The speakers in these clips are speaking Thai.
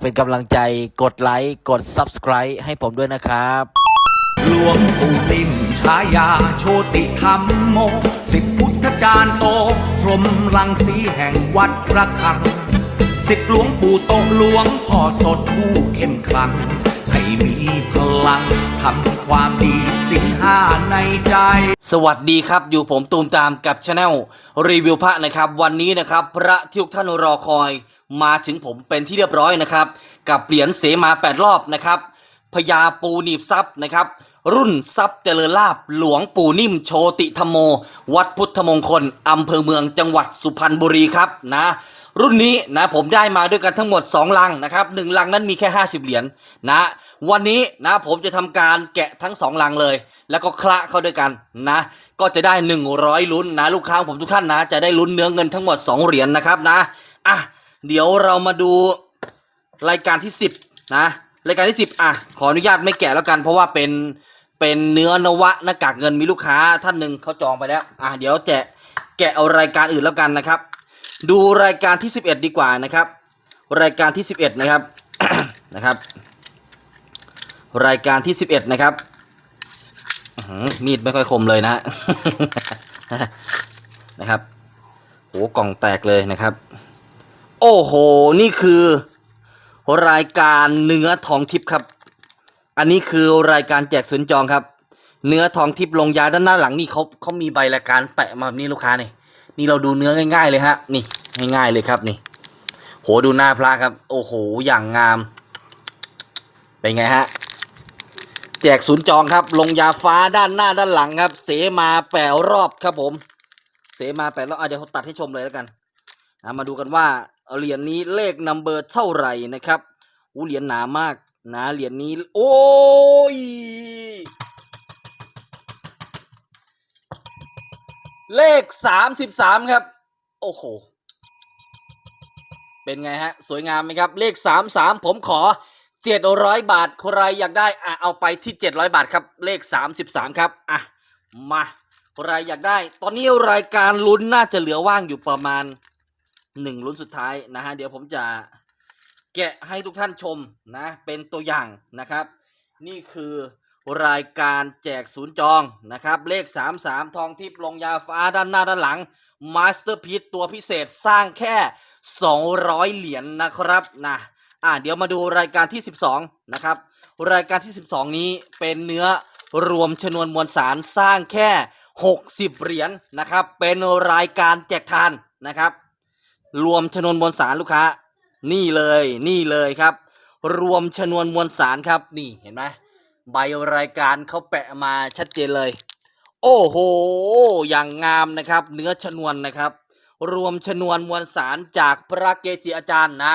เป็นกำลังใจกดไลค์กด Subscribe ให้ผมด้วยนะครับ หลวงปู่ติมฉายาโชติธรรมโม สิบพุทธจารย์โต พรหมลังสีแห่งวัดระฆัง สิบหลวงปู่โตหลวงพ่อสดผู้เข้มขลัง มีพลังทำความดีสิ่งห้าในใจ สวัสดีครับอยู่ผมตูมตามกับช anel รีวิวพระนะครับ วันนี้นะครับ พระที่ทุกท่านรอคอยมาถึงผมเป็นที่เรียบร้อยนะครับ กับเหรียญเสมาแปดรอบนะครับพญาปูหนีบซับนะครับ รุ่นซับเจริญลาบหลวงปู่นิ่มโชติธรรมโม วัดพุทธมงคลอำเภอเมืองจังหวัดสุพรรณบุรีครับนะ รุ่นนี้นะผมได้มาด้วยกันทั้งหมด 2 ลังนะครับหนึ่งลังนั้นมีแค่ 50 เหรียญนะวันนี้นะผมจะทำการแกะทั้ง 2 ลังเลย แล้วก็คละเข้าด้วยกันนะ ก็จะได้ 100 ลุ้นนะลูกค้าของผมทุกท่านนะ จะได้ลุ้นเนื้อเงินทั้งหมด 2 เหรียญนะครับนะอะเดี๋ยวเรามาดูรายการที่ 10 นะ รายการที่ 10อะขออนุญาตไม่แกะแล้วกัน เพราะว่าเป็นเป็นเนื้อนวะหน้ากากเงินมีลูกค้าท่านหนึ่งเขาจองไปแล้วอะเดี๋ยวแจะแกะเอารายการอื่นแล้วกันนะครับ ดูรายการที่ 11 ดีกว่านะครับ รายการที่ 11 นะครับนะครับ รายการที่ 11 นะครับมีดไม่ค่อยคมเลยนะนะครับโหกล่องแตกเลยนะครับ โอ้โห นี่คือรายการเนื้อทองทิพย์ครับ อันนี้คือรายการแจกสวนจองครับ เนื้อทองทิพย์ลงยาด้านหน้าหลังนี่เขาเขามีใบรายการแปะมาแบบนี้ลูกค้านี่ นี่เราดูเนื้อง่าย ๆ เลยฮะ นี่ง่ายๆเลยครับนี่ โหดูหน้าพระครับ โอ้โหอย่างงาม เป็นไงฮะ แจกศูนย์จองครับ ลงยาฟ้าด้านหน้าด้านหลังครับ เสมาแปดรอบครับผม เสมาแปดรอบเดี๋ยวตัดให้ชมเลยแล้วกันมาดูกันว่าเหรียญนี้เลขนัมเบอร์เท่าไหร่นะครับอู้เหรียญหนามากนะเหรียญนี้ โอ้ย เลขสามสิบสามครับ โอ้โห เป็นไงฮะ สวยงามไหมครับ เลขสามสามผมขอเจ็ดร้อยบาท ใครอยากได้อะเอาไปที่เจ็ดร้อยบาทครับ เลขสามสิบสามครับ อะ มาใครอยากได้ ตอนนี้รายการลุ้นน่าจะเหลือว่างอยู่ประมาณหนึ่งลุ้นสุดท้ายนะฮะ เดี๋ยวผมจะแกะให้ทุกท่านชมนะ เป็นตัวอย่างนะครับ นี่คือ รายการแจกศูนย์จองนะครับ เลข 33 ทองทิพย์ลงยาฟ้าด้านหน้าด้านหลังมาสเตอร์พี e ตัวพิเศษสร้างแค่ 200 เหรียญนนะครับนะอ่าเดี๋ยวมาดูรายการที่ 12 นะครับ รายการที่ 12 นี้เป็นเนื้อรวมชนวนมวลสารสร้างแค่ 60 เหรียญนะครับ เป็นรายการแจกทานนะครับ รวมชนวนมวลสารลูกค้า นี่เลยนี่เลยครับ รวมชนวนมวลสารครับนี่เห็นไหม ใบรายการเขาแปะมาชัดเจนเลย โอ้โห อย่างงามนะครับ เนื้อชนวนนะครับ รวมชนวนมวลสารจากพระเกจิอาจารย์นะ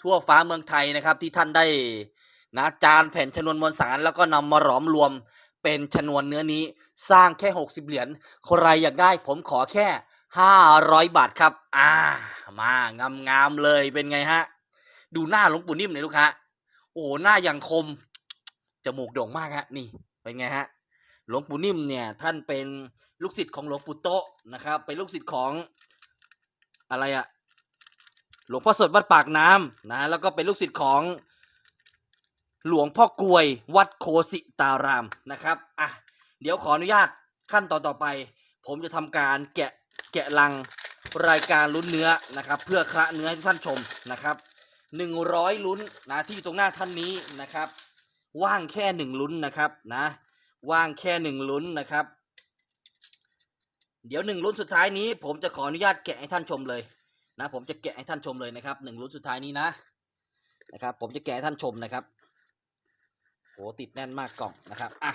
ทั่วฟ้าเมืองไทยนะครับ ที่ท่านได้นะจานแผ่นชนวนมวลสารแล้วก็นำมาหลอมรวมเป็นชนวนเนื้อนี้สร้างแค่ 60 เหรียญใครอยากได้ผมขอแค่ 500 บาทครับ อ่ามางามๆเลยเป็นไงฮะ ดูหน้าหลวงปู่นิ่มเลยลูกค้าโอ้หหน้าอย่างคม จมูกโด่งมากฮะนี่เป็นไงฮะหลวงปู่นิ่มเนี่ยท่านเป็นลูกศิษย์ของหลวงปู่โตะนะครับเป็นลูกศิษย์ของอะไรอะหลวงพ่อสดวัดปากน้ำนะแล้วก็เป็นลูกศิษย์ของหลวงพ่อกลวยวัดโคสิตารามนะครับอะเดี๋ยวขออนุญาตขั้นตอนต่อไป ผมจะทำการแกะแกะลังรายการลุ้นเนื้อนะครับ เพื่อคละเนื้อให้ท่านชมนะครับหนึ่งร้อยลุ้นนะที่อยู่ตรงหน้าท่านนี้นะครับ ว่างแค่หนึ่งลุ้นนะครับนะว่างแค่หนึ่งลุ้นนะครับ เดี๋ยวหนึ่งลุ้นสุดท้ายนี้ ผมจะขออนุญาตแกะให้ท่านชมเลยนะ ผมจะแกะให้ท่านชมเลยนะครับหนึ่งลุ้นสุดท้ายนี้นะนะครับ ผมจะแกะให้ท่านชมนะครับโหติดแน่นมากกล่องนะครับอะ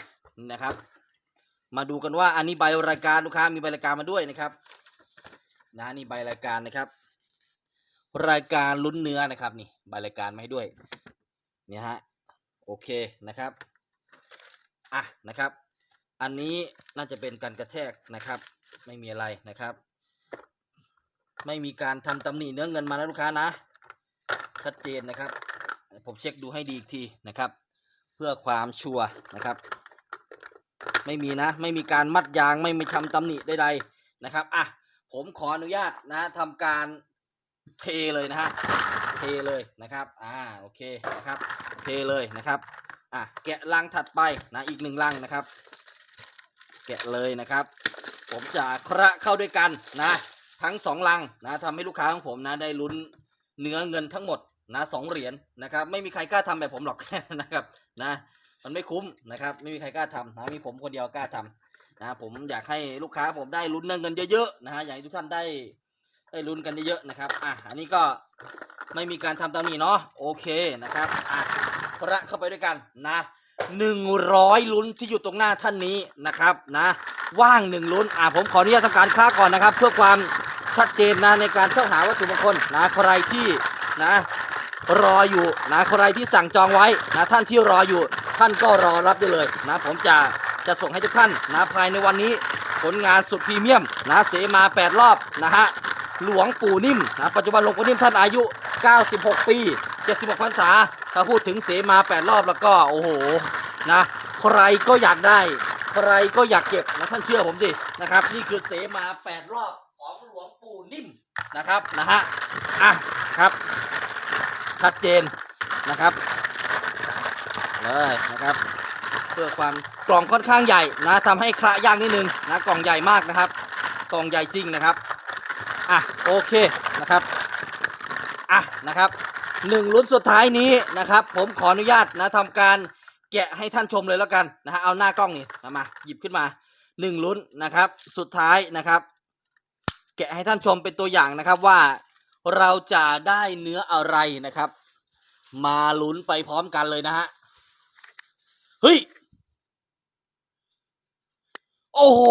นะครับ มาดูกันว่าอันนี้ใบรายการลูกค้ามีใบรายการมาด้วยนะครับ นะนี่ใบรายการนะครับ รายการลุ้นเนื้อนะครับ นี่ใบรายการมาให้ด้วยเนี่ยฮะ โอเคนะครับอะนะครับ อันนี้น่าจะเป็นการกระแทกนะครับ ไม่มีอะไรนะครับ ไม่มีการทำตำหนิเนื้อเงินมานะลูกค้านะ ชัดเจนนะครับ ผมเช็คดูให้ดีอีกทีนะครับ เพื่อความชัวร์นะครับ ไม่มีนะ ไม่มีการมัดยางไม่มีทำตำหนิใดๆนะครับอะผมขออนุญาตนะทำการเทเลยนะฮะ ทเลยนะครับอ่าโอเคนะครับเทเลยนะครับอะแกะลังถัดไปนะอีกหนึ่งลังนะครับ แกะเลยนะครับ ผมจะคระเข้าด้วยกันนะ ทั้งสองลังนะทำให้ลูกค้าของผมนะได้ลุ้นเนื้อเงินทั้งหมดนะสองเหรียญนะครับ ไม่มีใครกล้าทำแบบผมหรอกนะครับนะมันไม่คุ้มนะครับไม่มีใครกล้าทำนะมีผมคนเดียวกล้าทำนะผมอยากให้ลูกค้าผมได้ลุ้นเงินเยอะๆนะฮะอยากให้ทุกท่านได้ ได้ลุ้นกันเยอะๆนะครับ อะ อันนี้ก็ไม่มีการทำตามนี้เนาะ โอเคนะครับ อะพระเข้าไปด้วยกันนะหนึ่งร้อยลุ้นที่อยู่ตรงหน้าท่านนี้นะครับนะ ว่างหนึ่งลุ้น อะผมขออนุญาตทำการคล้าก่อนนะครับ เพื่อความชัดเจนนะในการเข้าหาวัตถุมงคลนะใครที่นะรออยู่นะใครที่สั่งจองไว้นะท่านที่รออยู่ ท่านก็รอรับได้เลยนะผมจะจะส่งให้ทุกท่านนะภายในวันนี้ผลงานสุดพรีเมียมนะเสมา 8 รอบนะฮะ หลวงปู่นิ่มนะปัจจุบันหลวงปู่นิ่มท่านอายุ 96 ปี 76พรรษา ถ้าพูดถึงเสมา 8 รอบแล้วก็โอ้โหนะใครก็อยากได้ ใครก็อยากเก็บนะท่านเชื่อผมสินะครับ นี่คือเสมา 8 รอบของหลวงปู่นิ่มนะครับนะฮะอะครับ ชัดเจนนะครับเลยนะครับเพื่อความกล่องค่อนข้างใหญ่นะทำให้คละยากนิดนึงนะกล่องใหญ่มากนะครับ กล่องใหญ่จริงนะครับ อะโอเคนะครับอะนะครับหนึ่งลุ้นสุดท้ายนี้นะครับ ผมขออนุญาตนะทำการแกะให้ท่านชมเลยแล้วกันนะฮะเอาหน้ากล้องนี่นมาหยิบขึ้นมาหนึ่งลุ้นนะครับ สุดท้ายนะครับ แกะให้ท่านชมเป็นตัวอย่างนะครับว่าเราจะได้เนื้ออะไรนะครับ มาลุ้นไปพร้อมกันเลยนะฮะเฮ้ยโอ้โห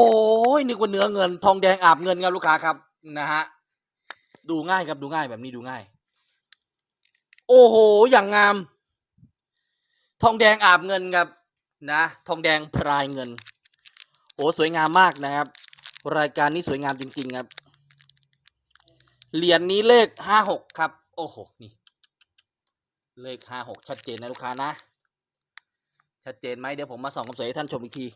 นึกว่าเนื้อเงิน ทองแดงอาบเงินครับลูกค้าครับ นะฮะดูง่ายครับดูง่ายแบบนี้ดูง่าย โอ้โห อย่างงาม ทองแดงอาบเงินครับนะ ทองแดงพรายเงิน โอ้สวยงามมากนะครับ รายการนี้สวยงามจริง ๆ ครับ เหรียญนี้เลขห้าหกครับ โอ้โห นี่ เลขห้าหกชัดเจนนะลูกค้านะ ชัดเจนไหมเดี๋ยวผมมาส่องกำสวยให้ท่านชมอีกที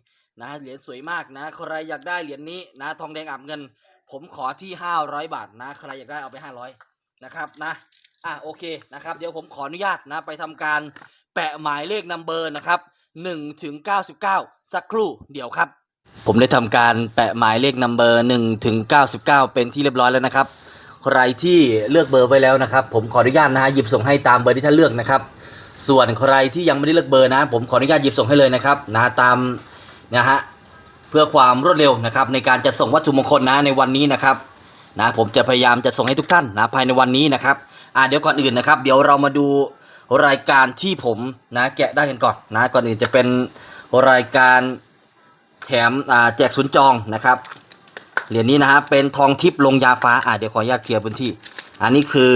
นะ เหรียญสวยมากนะ ใครอยากได้เหรียญนี้นะ ทองแดงอาบเงิน ผมขอที่ห้าร้อยบาทนะ ใครอยากได้เอาไปห้าร้อยนะครับนะ อะโอเคนะครับ เดี๋ยวผมขออนุญาตนะไปทำการแปะหมายเลขนัมเบอร์นะครับหนึ่งถึงเก้าสิบเก้าสักครู่เดี๋ยวครับ ผมได้ทำการแปะหมายเลขนัมเบอร์หนึ่งถึงเก้าสิบเก้าเป็นที่เรียบร้อยแล้วนะครับ ใครที่เลือกเบอร์ไว้แล้วนะครับ ผมขออนุญาตนะฮะหยิบส่งให้ตามเบอร์ที่ท่านเลือกนะครับ ส่วนใครที่ยังไม่ได้เลือกเบอร์นะ ผมขออนุญาตหยิบส่งให้เลยนะครับนะตามนะฮะ เพื่อความรวดเร็วนะครับในการจะส่งวัตถุมงคลนะในวันนี้นะครับนะผมจะพยายามจะส่งให้ทุกท่านนะภายในวันนี้นะครับอ่าเดี๋ยวก่อนอื่นนะครับ เดี๋ยวเรามาดูรายการที่ผมนะแกะได้กันก่อนนะก่อนอื่นจะเป็นรายการแถมอ่าแจกศูนย์จองนะครับเหรียญนี้นะฮะเป็นทองทิพย์ลงยาฟ้าอ่าเดี๋ยวขออนุญาตเคลียร์พื้นที่ อันนี้คือ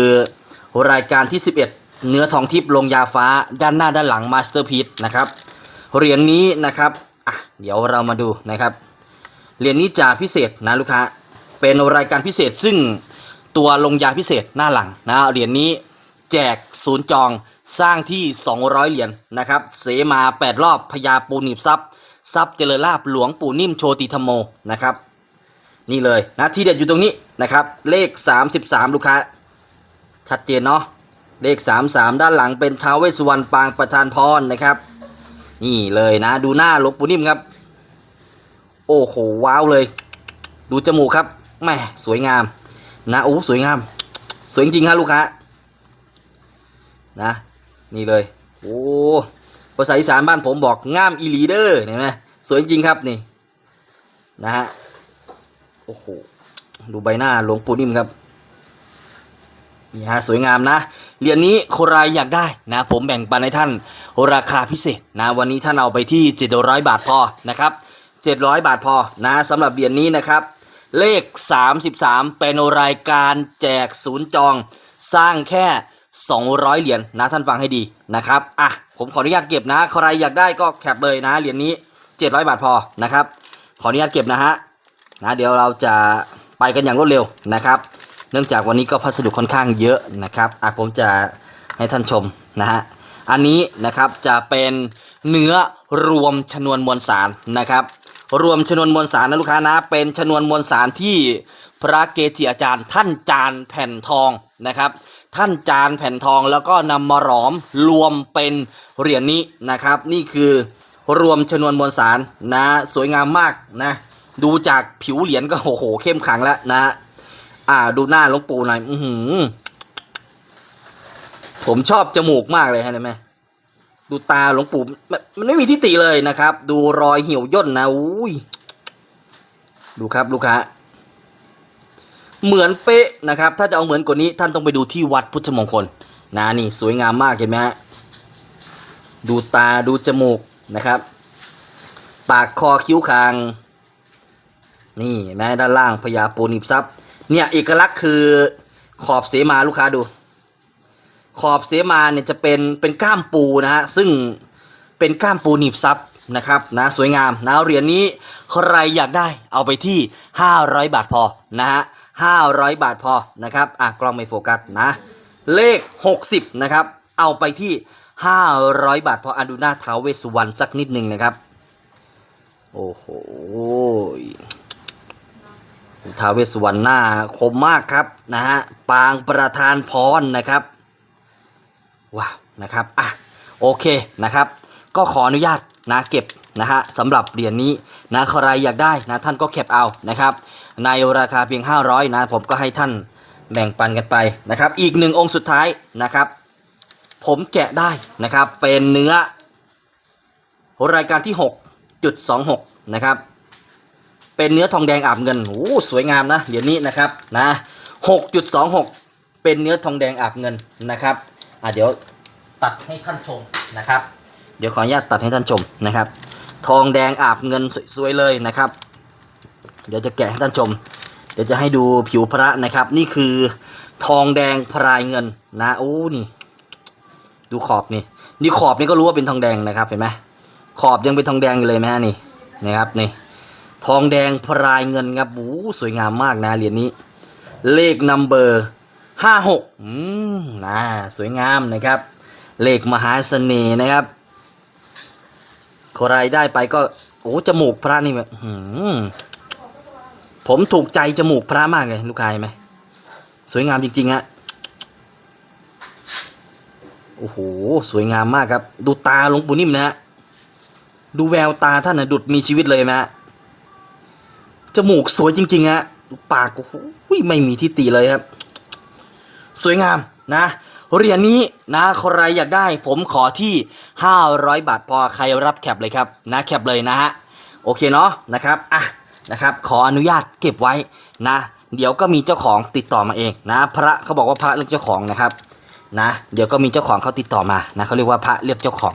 รายการที่ 11 เนื้อทองทิพย์ลงยาฟ้าด้านหน้าด้านหลังมาสเตอร์พี e นะครับเหรียญนี้นะครับ อะเดี๋ยวเรามาดูนะครับเหรียญนี้จะพิเศษนะลูกค้าเป็นรายการพิเศษซึ่งตัวลงยาพิเศษหน้าหลังนะเหรียญนี้แจกศูนย์จองสร้างที่ 200 เหรียญนะครับ เสมา 8 รอบพญาปูนีบซับซับเจริญลาบหลวงปู่นิ่มโชติธรรมโมนะครับ นี่เลยนะที่เด็ดอยู่ตรงนี้นะครับ เลข 33 ลูกค้า ชัดเจนเนาะเลข 33 ด้านหลังเป็นท้าวเวสสุวรรณปางประธานพรนะครับ นี่เลยนะ ดูหน้าหลวงปูนิ่มครับ โอ้โหว้าวเลย ดูจมูกครับแม่สวยงาม นะโอ้สวยงาม สวยจริงครับลูกค้านะ นี่เลย โอ้ภาษาอีสานบ้านผมบอกงามอีลีเดอร์เห็นไหมสวยจริงครับนี่ นะฮะโอ้โหดูใบหน้าหลวงปู่นิ่มครับ นี่ฮะสวยงามนะเหรียญนี้ใครอยากได้นะผมแบ่งปันให้ท่านราคาพิเศษนะวันนี้ท่านเอาไปที่ 700 บาทพอนะครับ700 บาทพอนะสำหรับเหรียญนี้นะครับ เลข 33 เป็นรายการแจกศูนย์จองสร้างแค่ 200 เหรียญนะท่านฟังให้ดีนะครับอะผมขออนุญาตเก็บนะใครอยากได้ก็แคปเลยนะเหรียญนี้ 700 บาทพอนะครับขออนุญาตเก็บนะฮะนะเดี๋ยวเราจะไปกันอย่างรวดเร็วนะครับ เนื่องจากวันนี้ก็พัสดุค่อนข้างเยอะนะครับอะผมจะให้ท่านชมนะฮะอันนี้นะครับจะเป็นเนื้อรวมชนวนมวลสารนะครับ รวมชนวนมวลสารนะลูกค้านะ เป็นชนวนมวลสารที่พระเกจิอาจารย์ ท่านจานแผ่นทองนะครับ ท่านจานแผ่นทองแล้วก็นำมาหลอมรวมเป็นเหรียญนี้นะครับ นี่คือรวมชนวนมวลสารนะ สวยงามมากนะ ดูจากผิวเหรียญก็โอ้โหเข้มขังแล้วนะ อ่า ดูหน้าหลวงปู่หน่อย อือหือ ผมชอบจมูกมากเลยฮะเห็นไหมดูตาหลวงปู่มันไม่มีที่ติเลยนะครับ ดูรอยเหี่ยวย่นนะอุ้ยดูครับลูกค้าเหมือนเป๊ะนะครับ ถ้าจะเอาเหมือนกว่านี้ท่านต้องไปดูที่วัดพุทธมงคลนะนี่สวยงามมากเห็นไหมฮะดูตาดูจมูกนะครับ ปากคอคิ้วคาง นี่เห็นด้านล่างพญาปูนิบซับ เนี่ยเอกลักษณ์คือขอบเสมาลูกค้าดู ขอบเสมาเนี่ยจะเป็นเป็นก้ามปูนะฮะซึ่งเป็นก้ามปูหนีบซับนะครับนะสวยงามนะเหรียญนี้ใครอยากได้เอาไปที่ 500 บาทพอนะฮะ500 บาทพอนะครับอะกล้องไม่โฟกัสนะ เลข 60 นะครับ เอาไปที่ 500 บาทพออะดูหน้าท้าวเวสสุวรรณสักนิดหนึ่งนะครับ โอ้โห ท้าวเวสสุวรรณหน้าคมมากครับนะฮะปางประธานพรนะครับว้าวนะครับอะโอเคนะครับ ก็ขออนุญาตนะเก็บนะฮะสำหรับเหรียญนี้นะใครอยากได้นะท่านก็เก็บเอานะครับ ในราคาเพียง 500นะผมก็ให้ท่านแบ่งปันกันไปนะครับ อีกหนึ่งองค์สุดท้ายนะครับ ผมแกะได้นะครับเป็นเนื้อรายการที่ 6.26 นะครับ เป็นเนื้อทองแดงอาบเงินโอ้สวยงามนะเหรียญนี้นะครับนะ6.26 เป็นเนื้อทองแดงอาบเงินนะครับอะเดี๋ยวตัดให้ท่านชมนะครับ เดี๋ยวขออนุญาตตัดให้ท่านชมนะครับ ทองแดงอาบเงินสวยๆเลยนะครับ เดี๋ยวจะแกะให้ท่านชม เดี๋ยวจะให้ดูผิวพระนะครับ นี่คือทองแดงพรายเงินนะโอ้นี่ ดูขอบนี่นี่ขอบนี่ก็รู้ว่าเป็นทองแดงนะครับเห็นไหมขอบยังเป็นทองแดงอยู่เลยไหมฮะนี่นะครับนี่ ทองแดงพรายเงินครับโอ้สวยงามมากนะเหรียญนี้ เลขนัมเบอร์ห้าหกอืมนะสวยงามนะครับ เลขมหาเสน่ห์นะครับใครได้ไปก็โอ้จมูกพระนี่แบบผมถูกใจจมูกพระมากเลยลูกค้าเห็นไหมสวยงามจริงๆฮะโอ้โหสวยงามมากครับ ดูตาหลวงปู่นิ่มนะฮะดูแววตาท่านนะดุดมีชีวิตเลยนะฮะ มูกสวยจริงๆฮะปากโอ้โหไม่มีที่ตีเลยครับ สวยงามนะเหรียญนี้นะใครอยากได้ผมขอที่ 500 บาทพอใครรับแคปเลยครับนะแคปเลยนะฮะโอเคเนาะนะครับอะนะครับ ขออนุญาตเก็บไว้นะ เดี๋ยวก็มีเจ้าของติดต่อมาเองนะ พระเขาบอกว่าพระเรียกเจ้าของนะครับนะ เดี๋ยวก็มีเจ้าของเขาติดต่อมานะเขาเรียกว่าพระเรียกเจ้าของ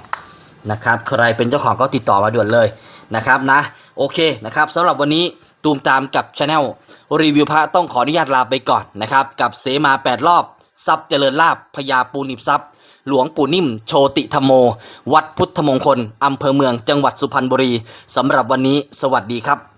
นะครับ ใครเป็นเจ้าของก็ติดต่อมาด่วนเลยนะครับนะ โอเคนะครับสำหรับวันนี้ ตูมตามกับชาแนลรีวิวพระต้องขออนุญาตลาไปก่อนนะครับ กับเสมา 8 รอบทรัพย์เจริญลาบพญาปูนิบทรัพย์ หลวงปู่นิ่ม โชติธรรมโม วัดพุทธมงคลอำเภอเมืองจังหวัดสุพรรณบุรีสำหรับวันนี้สวัสดีครับ